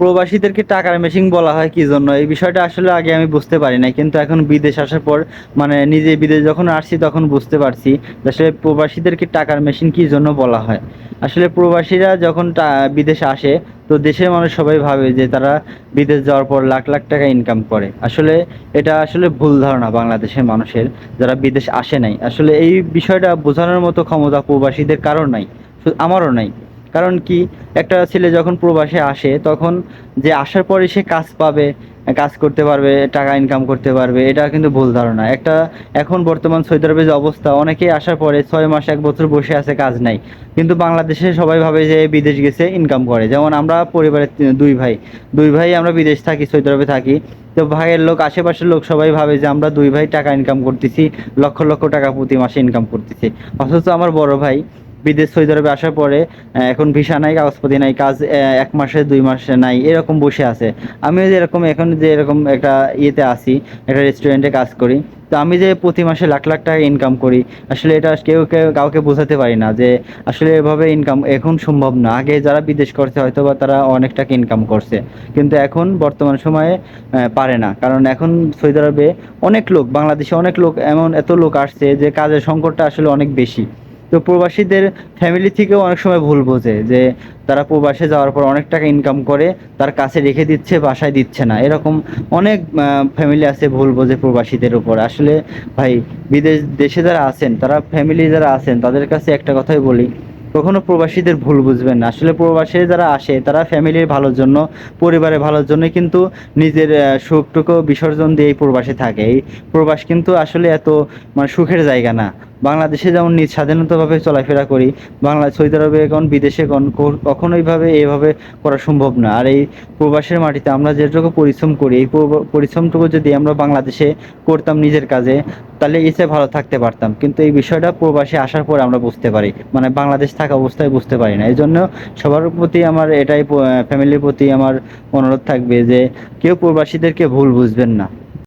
প্রবাসীদেরকে টাকার মেশিন বলা হয় কি জন্য? এই বিষয়টা আসলে আগে আমি বুঝতে পারি নাই, কিন্তু এখন বিদেশ আসার পর মানে নিজে বিদেশ যখন আসছি তখন বুঝতে পারছি আসলে প্রবাসীদেরকে টাকার মেশিন কি জন্য বলা হয়। আসলে প্রবাসীরা যখন বিদেশে আসে, তো দেশের মানুষ সবাই ভাবে যে তারা বিদেশ যাওয়ার পর লাখ লাখ টাকা ইনকাম করে। আসলে এটা আসলে ভুল ধারণা বাংলাদেশের মানুষের, যারা বিদেশ আসে নাই। আসলে এই বিষয়টা বোঝানোর মতো ক্ষমতা প্রবাসীদের কারণ নাই আমারও নাই। কারণ কি, একটা ছেলে যখন প্রবাসে আসে, তখন যে আসার পরে সে কাজ পাবে, কাজ করতে পারবে, টাকা ইনকাম করতে পারবে, এটা কিন্তু ভুল ধারণা। একটা এখন বর্তমান সৌদি যে অবস্থা, অনেকেই আসার পরে ছয় মাস, এক বছর বসে আছে, কাজ নাই। কিন্তু বাংলাদেশে সবাই ভাবে যে বিদেশ গেছে ইনকাম করে। যেমন আমরা পরিবারের দুই ভাই। দুই ভাই আমরা বিদেশ থাকি, সৌদি আরবে থাকি। তো ভাইয়ের লোক, আশেপাশের লোক সবাই ভাবে যে আমরা দুই ভাই টাকা ইনকাম করতেছি, লক্ষ লক্ষ টাকা প্রতি মাসে ইনকাম করতেছি। অথচ আমার বড় ভাই বিদেশ সৌদি আরবে আসার পরে এখন ভিসা নাই, কাগজপত্র নাই, কাজ এক মাসে, দুই মাসে নাই, এরকম বসে আছে। আমিও যে এরকম এখন যে এরকম একটা ইয়েতে আসি একটা রেস্টুরেন্টে কাজ করি, তো আমি যে প্রতি মাসে লাখ লাখ টাকা ইনকাম করি, আসলে এটা কেউ কেউ কাউকে বোঝাতে পারি না যে আসলে এভাবে ইনকাম এখন সম্ভব না। আগে যারা বিদেশ করছে, হয়তো বা তারা অনেক টাকা ইনকাম করছে, কিন্তু এখন বর্তমান সময়ে পারে না। কারণ এখন সৌদি আরবে অনেক লোক, বাংলাদেশে অনেক লোক, এমন এত লোক আসছে যে কাজের সংকটটা আসলে অনেক বেশি। তো প্রবাসীদের ফ্যামিলি থেকেও অনেক সময় ভুল বোঝে যে তারা প্রবাসে যাওয়ার পর অনেক টাকা ইনকাম করে, তার কাছে রেখে দিচ্ছে, বাসায় দিচ্ছে না। এরকম অনেক ফ্যামিলি আছে ভুল বোঝে প্রবাসীদের উপর। আসলে ভাই, বিদেশ, দেশে যারা আছেন, তারা ফ্যামিলি যারা আছেন, তাদের কাছে একটা কথাই বলি, কখনো প্রবাসীদের ভুল বুঝবেন না। আসলে প্রবাসে যারা আসে, তারা ফ্যামিলির ভালোর জন্য, পরিবারের ভালোর জন্য কিন্তু নিজের সুখটুকু বিসর্জন দিয়ে এই প্রবাসে থাকে। এই প্রবাস কিন্তু আসলে এত মানে সুখের জায়গা না। বাংলাদেশে যেমন নিজ স্বাধীনতাভাবে চলাফেরা করি, বাংলা, সৌদি আরবে এখন, বিদেশে এখন, কো- কখনোই এভাবে করা সম্ভব না। আর এই প্রবাসের মাটিতে আমরা যেটুকু পরিশ্রম করি, এই পরিশ্রমটুকু যদি আমরা বাংলাদেশে করতাম নিজের কাজে, তাহলে এসে ভালো থাকতে পারতাম। কিন্তু এই বিষয়টা প্রবাসে আসার পর আমরা বুঝতে পারি। মানে বাংলাদেশ থাকা অবস্থায় বুঝতে পারি না। এই জন্য সবার প্রতি আমার এটাই ফ্যামিলির প্রতি আমার অনুরোধ থাকবে যে, কেউ প্রবাসীদেরকে ভুল বুঝবেন না।